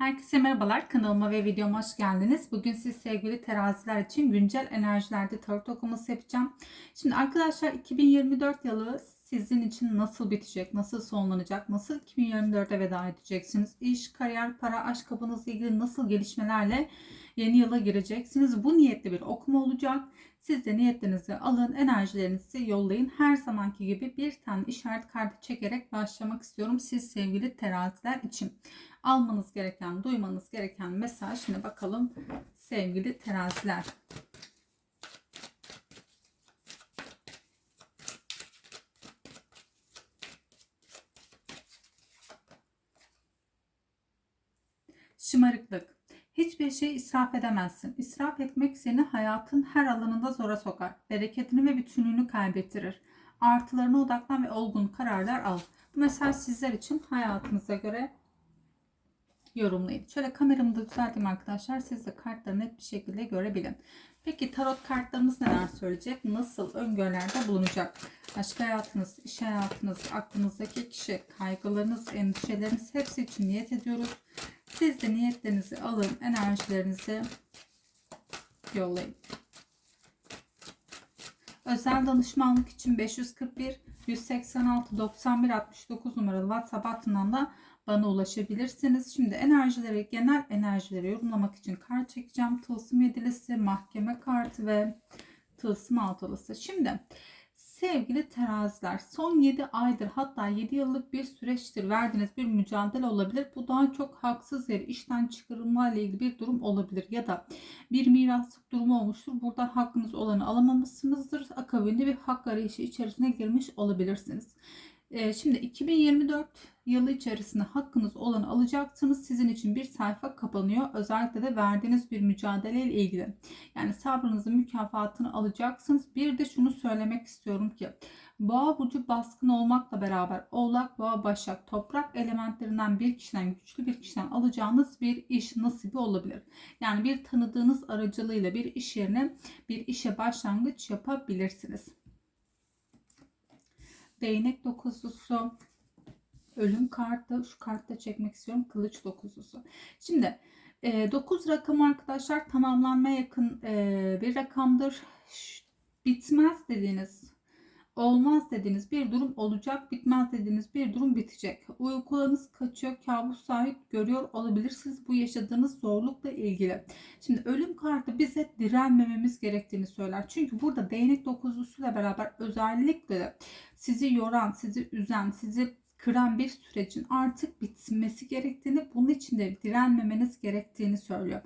Herkese merhabalar. Kanalıma ve videoma hoş geldiniz. Bugün siz sevgili teraziler için güncel enerjilerde tarot okuması yapacağım. Şimdi arkadaşlar 2024 yılı sizin için nasıl bitecek, nasıl sonlanacak, nasıl 2024'e veda edeceksiniz? İş, kariyer, para, aşk kapınızla ilgili nasıl gelişmelerle yeni yıla gireceksiniz? Bu niyetli bir okuma olacak. Siz de niyetlerinizi alın, enerjilerinizi yollayın. Her zamanki gibi bir tane işaret kartı çekerek başlamak istiyorum. Siz sevgili teraziler için almanız gereken, duymanız gereken mesaj. Şimdi bakalım sevgili teraziler. Şımarıklık. Hiçbir şey israf edemezsin. İsraf etmek seni hayatın her alanında zora sokar. Bereketini ve bütünlüğünü kaybettirir. Artılarına odaklan ve olgun kararlar al. Bu mesaj sizler için hayatınıza göre yorumlayın. Şöyle kameramı da düzelteyim arkadaşlar. Siz de kartları net bir şekilde görebilin. Peki tarot kartlarımız neler söyleyecek? Nasıl öngörülerde bulunacak? Aşk hayatınız, iş hayatınız, aklınızdaki kişi, kaygılarınız, endişeleriniz hepsi için niyet ediyoruz. Siz de niyetlerinizi alın, enerjilerinizi yollayın. Özel danışmanlık için 541 186 91 69 numaralı WhatsApp hattından da bana ulaşabilirsiniz. Şimdi enerjileri, genel enerjileri yorumlamak için kart çekeceğim. Tılsım yedilisi, mahkeme kartı ve tılsım altılısı. Şimdi sevgili teraziler son 7 aydır hatta 7 yıllık bir süreçtir verdiğiniz bir mücadele olabilir. Bu daha çok haksız yere işten çıkarılma ile ilgili bir durum olabilir ya da bir miraslık durumu olmuştur. Burada hakkınız olanı alamamışsınızdır. Akabinde bir hak arayışı içerisine girmiş olabilirsiniz. Ee, şimdi 2024 yılı içerisinde hakkınız olanı alacaksınız. Sizin için bir sayfa kapanıyor. Özellikle de verdiğiniz bir mücadele ile ilgili. Yani sabrınızın mükafatını alacaksınız. Bir de şunu söylemek istiyorum ki Boğa burcu baskın olmakla beraber Oğlak, Boğa, Başak, Toprak elementlerinden bir kişiden, güçlü bir kişiden alacağınız bir iş nasibi olabilir. Yani bir tanıdığınız aracılığıyla bir iş yerine bir işe başlangıç yapabilirsiniz. Değnek dokuzlusu, ölüm kartı, şu kartta çekmek istiyorum. Kılıç dokuzlusu. Şimdi 9 e, rakam arkadaşlar tamamlanmaya yakın e, bir rakamdır. Bitmez dediğiniz olmaz dediğiniz bir durum olacak, bitmez dediğiniz bir durum bitecek. Uykularınız kaçıyor, kabus sahip görüyor olabilirsiniz bu yaşadığınız zorlukla ilgili. Şimdi ölüm kartı bize direnmememiz gerektiğini söyler. Çünkü burada değnek dokuzlusuyla beraber özellikle sizi yoran, sizi üzen, sizi kıran bir sürecin artık bitmesi gerektiğini, bunun için de direnmemeniz gerektiğini söylüyor.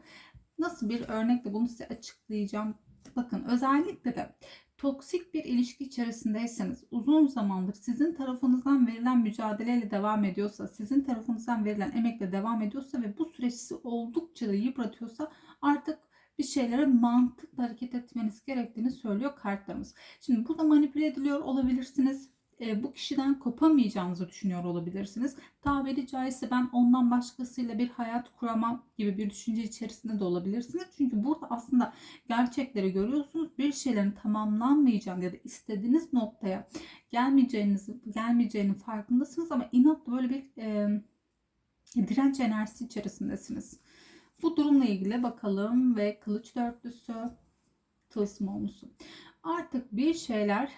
Nasıl bir örnekle bunu size açıklayacağım. Bakın özellikle de toksik bir ilişki içerisindeyseniz, uzun zamandır sizin tarafınızdan verilen mücadeleyle devam ediyorsa, sizin tarafınızdan verilen emekle devam ediyorsa ve bu süreç oldukça da yıpratıyorsa artık bir şeylere mantıkla hareket etmeniz gerektiğini söylüyor kartlarımız. Şimdi burada manipüle ediliyor olabilirsiniz e, bu kişiden kopamayacağınızı düşünüyor olabilirsiniz. Tabiri caizse ben ondan başkasıyla bir hayat kuramam gibi bir düşünce içerisinde de olabilirsiniz. Çünkü burada aslında gerçekleri görüyorsunuz. Bir şeylerin tamamlanmayacağını ya da istediğiniz noktaya gelmeyeceğinizi, gelmeyeceğinin farkındasınız ama inatla böyle bir e, direnç enerjisi içerisindesiniz. Bu durumla ilgili bakalım ve kılıç dörtlüsü, tılsım olmuşsun. Artık bir şeyler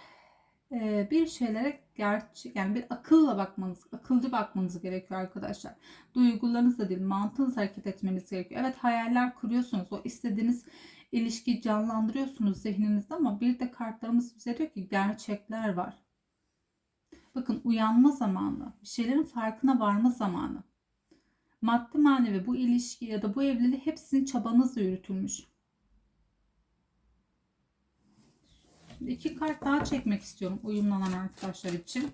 bir şeylere gerçek yani bir akılla bakmanız, akılcı bakmanız gerekiyor arkadaşlar. Duygularınızla değil, mantığınızla hareket etmeniz gerekiyor. Evet hayaller kuruyorsunuz. O istediğiniz ilişkiyi canlandırıyorsunuz zihninizde ama bir de kartlarımız bize diyor ki gerçekler var. Bakın uyanma zamanı, bir şeylerin farkına varma zamanı. Maddi manevi bu ilişki ya da bu evliliği hepsinin çabanızla yürütülmüş. Şimdi iki kart daha çekmek istiyorum uyumlanan arkadaşlar için.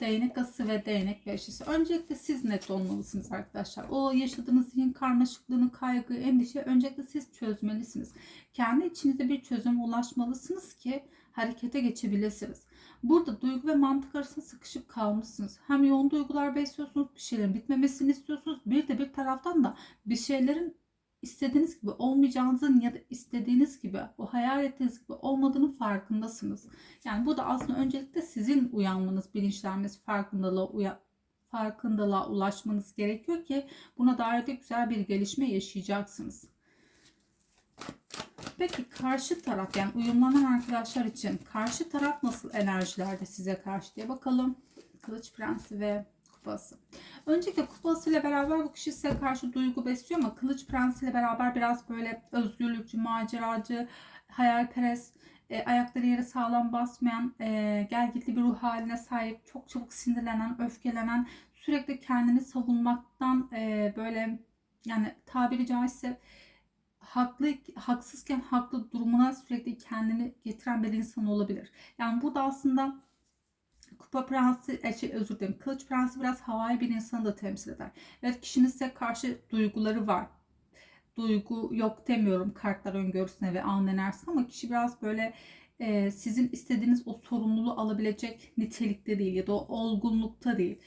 Değnek ası ve değnek beşlisi. Öncelikle siz net olmalısınız arkadaşlar. O yaşadığınız zihin karmaşıklığını, kaygı, endişe öncelikle siz çözmelisiniz. Kendi içinizde bir çözüme ulaşmalısınız ki harekete geçebilirsiniz. Burada duygu ve mantık arasında sıkışıp kalmışsınız. Hem yoğun duygular besliyorsunuz, bir şeylerin bitmemesini istiyorsunuz. Bir de bir taraftan da bir şeylerin istediğiniz gibi olmayacağınızın ya da istediğiniz gibi o hayal ettiğiniz gibi olmadığının farkındasınız. Yani bu da aslında öncelikle sizin uyanmanız, bilinçlenmeniz, farkındalığa uya farkındalığa ulaşmanız gerekiyor ki buna dair de güzel bir gelişme yaşayacaksınız. Peki karşı taraf yani uyumlanan arkadaşlar için karşı taraf nasıl enerjilerde size karşı diye bakalım. Kılıç Prensi ve Kupası. Öncelikle kupası ile beraber bu kişi size karşı duygu besliyor ama Kılıç Prensi ile beraber biraz böyle özgürlükçü, maceracı, hayalperest, e, ayakları yere sağlam basmayan, e, gelgitli bir ruh haline sahip, çok çabuk sinirlenen, öfkelenen, sürekli kendini savunmaktan e, böyle yani tabiri caizse haklı haksızken haklı durumuna sürekli kendini getiren bir insan olabilir. Yani burada aslında Kupa Prensi, e, şey, özür dilerim, Kılıç Prensi biraz havai bir insanı da temsil eder. Evet kişinin size karşı duyguları var. Duygu yok demiyorum kartlar öngörüsüne ve an enerjisine ama kişi biraz böyle e, sizin istediğiniz o sorumluluğu alabilecek nitelikte değil ya da o olgunlukta değil.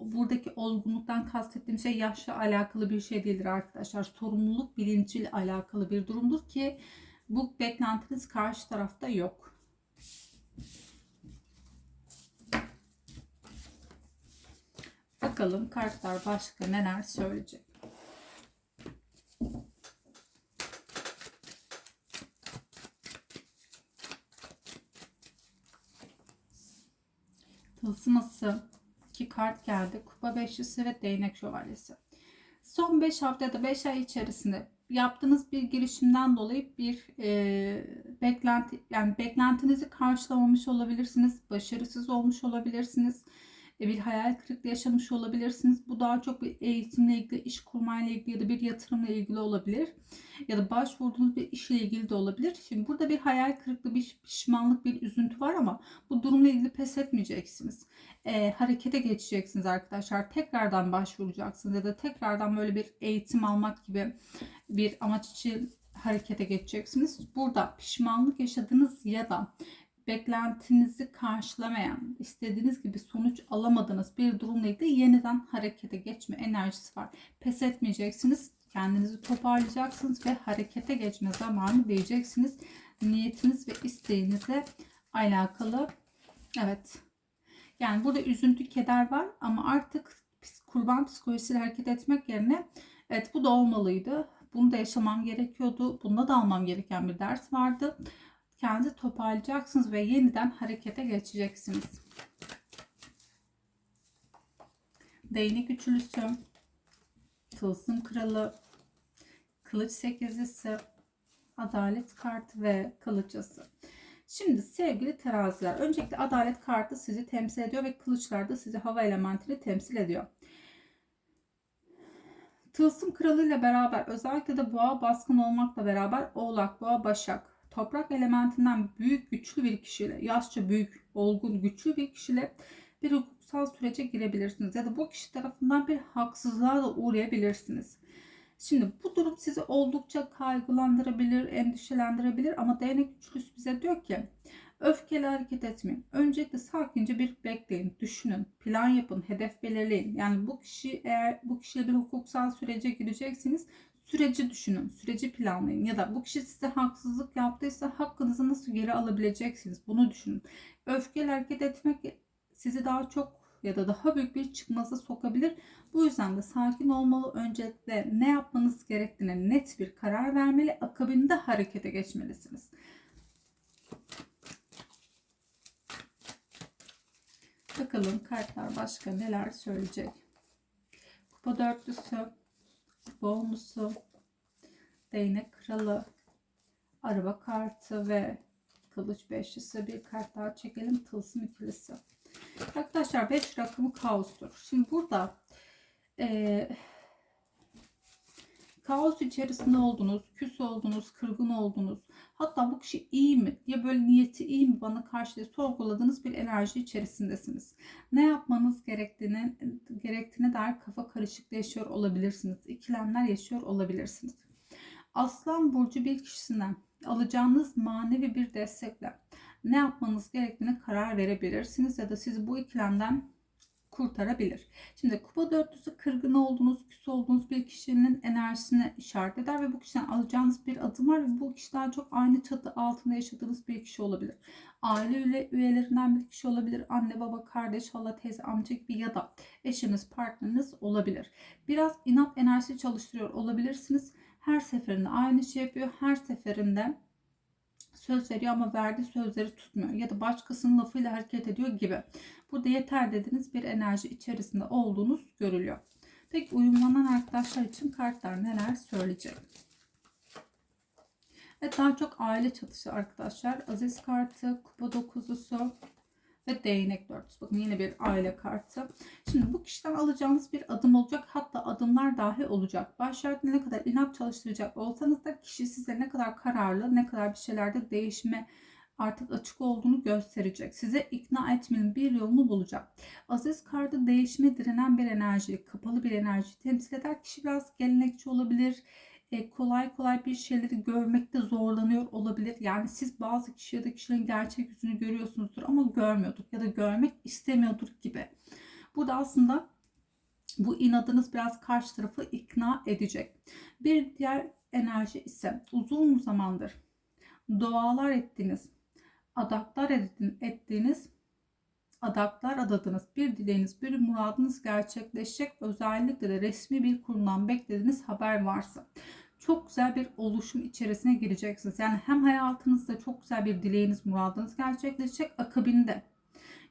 Buradaki olgunluktan kastettiğim şey yaşla alakalı bir şey değildir arkadaşlar. Sorumluluk bilinciyle alakalı bir durumdur ki bu beklentiniz karşı tarafta yok. Bakalım kartlar başka neler söyleyecek. Tılsıması iki kart geldi. Kupa beşlisi ve değnek şövalyesi. Son 5 hafta ya da 5 ay içerisinde yaptığınız bir girişimden dolayı bir e, beklenti yani beklentinizi karşılamamış olabilirsiniz. Başarısız olmuş olabilirsiniz bir hayal kırıklığı yaşamış olabilirsiniz. Bu daha çok bir eğitimle ilgili, iş kurmayla ilgili ya da bir yatırımla ilgili olabilir. Ya da başvurduğunuz bir işle ilgili de olabilir. Şimdi burada bir hayal kırıklığı, bir pişmanlık, bir üzüntü var ama bu durumla ilgili pes etmeyeceksiniz. E, harekete geçeceksiniz arkadaşlar. Tekrardan başvuracaksınız ya da tekrardan böyle bir eğitim almak gibi bir amaç için harekete geçeceksiniz. Burada pişmanlık yaşadınız ya da beklentinizi karşılamayan, istediğiniz gibi sonuç alamadığınız bir durumla ilgili yeniden harekete geçme enerjisi var. Pes etmeyeceksiniz. Kendinizi toparlayacaksınız ve harekete geçme zamanı diyeceksiniz. Niyetiniz ve isteğinize alakalı. Evet. Yani burada üzüntü, keder var ama artık kurban psikolojisiyle hareket etmek yerine evet bu da olmalıydı. Bunu da yaşamam gerekiyordu. Bunda da almam gereken bir ders vardı kendinizi toparlayacaksınız ve yeniden harekete geçeceksiniz. Değnek üçlüsü, tılsım kralı, kılıç sekizlisi, adalet kartı ve kılıçası. Şimdi sevgili teraziler, öncelikle adalet kartı sizi temsil ediyor ve kılıçlar da sizi hava elementini temsil ediyor. Tılsım kralı ile beraber özellikle de boğa baskın olmakla beraber oğlak, boğa, başak, toprak elementinden büyük güçlü bir kişiyle, yaşça büyük, olgun, güçlü bir kişiyle bir hukuksal sürece girebilirsiniz. Ya da bu kişi tarafından bir haksızlığa da uğrayabilirsiniz. Şimdi bu durum sizi oldukça kaygılandırabilir, endişelendirebilir ama değnek üçlüsü bize diyor ki öfkeli hareket etmeyin. Öncelikle sakince bir bekleyin, düşünün, plan yapın, hedef belirleyin. Yani bu kişi eğer bu kişiyle bir hukuksal sürece gireceksiniz süreci düşünün, süreci planlayın ya da bu kişi size haksızlık yaptıysa hakkınızı nasıl geri alabileceksiniz bunu düşünün. Öfkeli hareket etmek sizi daha çok ya da daha büyük bir çıkmaza sokabilir. Bu yüzden de sakin olmalı. Öncelikle ne yapmanız gerektiğine net bir karar vermeli. Akabinde harekete geçmelisiniz. Bakalım kartlar başka neler söyleyecek. Kupa dörtlüsü bonusu, değnek kralı, araba kartı ve kılıç beşlisi bir kart daha çekelim. Tılsım ikilisi. Arkadaşlar 5 rakamı kaostur. Şimdi burada e, kaos içerisinde oldunuz, küs oldunuz, kırgın oldunuz. Hatta bu kişi iyi mi? Ya böyle niyeti iyi mi bana karşı diye sorguladığınız bir enerji içerisindesiniz. Ne yapmanız gerektiğini, gerektiğine dair kafa karışıklığı yaşıyor olabilirsiniz. İkilemler yaşıyor olabilirsiniz. Aslan burcu bir kişisinden alacağınız manevi bir destekle ne yapmanız gerektiğine karar verebilirsiniz ya da siz bu ikilemden kurtarabilir. Şimdi kupa dörtlüsü kırgın olduğunuz, küs olduğunuz bir kişinin enerjisini işaret eder ve bu kişiden alacağınız bir adım var ve bu kişiden çok aynı çatı altında yaşadığınız bir kişi olabilir. Aile üye- üyelerinden bir kişi olabilir. Anne, baba, kardeş, hala, teyze, amca gibi ya da eşiniz, partneriniz olabilir. Biraz inat enerjisi çalıştırıyor olabilirsiniz. Her seferinde aynı şey yapıyor. Her seferinde söz veriyor ama verdiği sözleri tutmuyor ya da başkasının lafıyla hareket ediyor gibi. Burada yeter dediğiniz bir enerji içerisinde olduğunuz görülüyor. Peki uyumlanan arkadaşlar için kartlar neler söyleyecek? Evet daha çok aile çatışı arkadaşlar. Aziz kartı, kupa dokuzusu ve değnek dörtlüsü. Bakın yine bir aile kartı. Şimdi bu kişiden alacağınız bir adım olacak. Hatta adımlar dahi olacak. Başlarda ne kadar inat çalıştıracak olsanız da kişi size ne kadar kararlı, ne kadar bir şeylerde değişime artık açık olduğunu gösterecek. Size ikna etmenin bir yolunu bulacak. Aziz kartı değişime direnen bir enerji, kapalı bir enerji temsil eder. Kişi biraz gelenekçi olabilir. E, kolay kolay bir şeyleri görmekte zorlanıyor olabilir. Yani siz bazı kişi ya da kişilerin gerçek yüzünü görüyorsunuzdur ama görmüyordur ya da görmek istemiyordur gibi. Burada aslında bu inadınız biraz karşı tarafı ikna edecek. Bir diğer enerji ise uzun zamandır dualar ettiğiniz, adaklar ettiğiniz, adaklar adadınız. Bir dileğiniz, bir muradınız gerçekleşecek. Özellikle de resmi bir kurumdan beklediğiniz haber varsa çok güzel bir oluşum içerisine gireceksiniz. Yani hem hayatınızda çok güzel bir dileğiniz, muradınız gerçekleşecek. Akabinde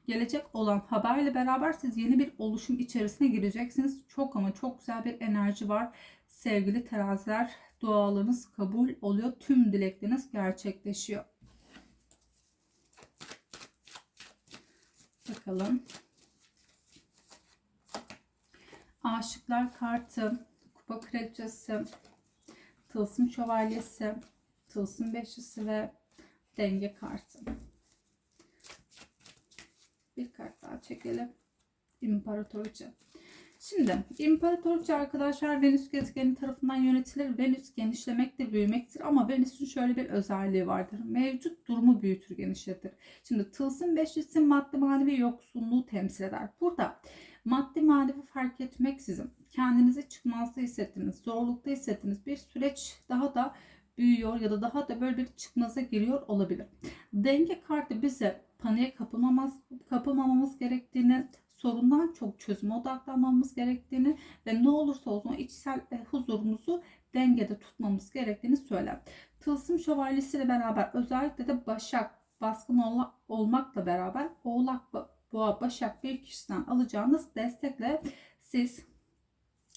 gelecek olan haberle beraber siz yeni bir oluşum içerisine gireceksiniz. Çok ama çok güzel bir enerji var. Sevgili teraziler dualarınız kabul oluyor. Tüm dilekleriniz gerçekleşiyor. Bakalım. Aşıklar kartı, kupa kraliçesi, tılsım şövalyesi, tılsım beşlisi ve denge kartı. Bir kart daha çekelim. İmparatoriçe. Şimdi imparatoriçe arkadaşlar Venüs gezegeni tarafından yönetilir. Venüs genişlemektir, büyümektir ama Venüs'ün şöyle bir özelliği vardır. Mevcut durumu büyütür, genişletir. Şimdi tılsım beşlisi maddi manevi yoksunluğu temsil eder. Burada maddi manevi fark etmeksizin kendinizi çıkmazda hissettiğiniz, zorlukta hissettiğiniz bir süreç daha da büyüyor ya da daha da böyle bir çıkmaza giriyor olabilir. Denge kartı bize paniğe kapılmamaz, kapılmamamız gerektiğini, sorundan çok çözüme odaklanmamız gerektiğini ve ne olursa olsun içsel e, huzurumuzu dengede tutmamız gerektiğini söyler. Tılsım şövalyesiyle beraber özellikle de Başak baskın ol- olmakla beraber Oğlak, Boğa, Başak bir kişiden alacağınız destekle siz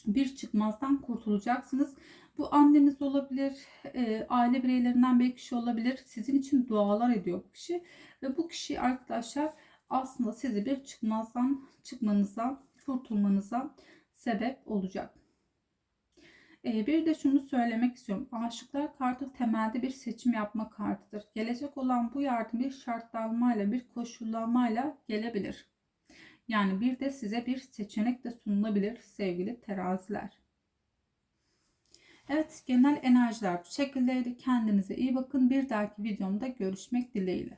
bir çıkmazdan kurtulacaksınız. Bu anneniz olabilir, e, aile bireylerinden bir kişi olabilir. Sizin için dualar ediyor bu kişi. Ve bu kişi arkadaşlar aslında sizi bir çıkmazdan çıkmanıza, kurtulmanıza sebep olacak. E, bir de şunu söylemek istiyorum. Aşıklar kartı temelde bir seçim yapma kartıdır. Gelecek olan bu yardım bir şartlanmayla, bir koşullanmayla gelebilir. Yani bir de size bir seçenek de sunulabilir sevgili teraziler. Evet genel enerjiler bu şekildeydi. Kendinize iyi bakın. Bir dahaki videomda görüşmek dileğiyle.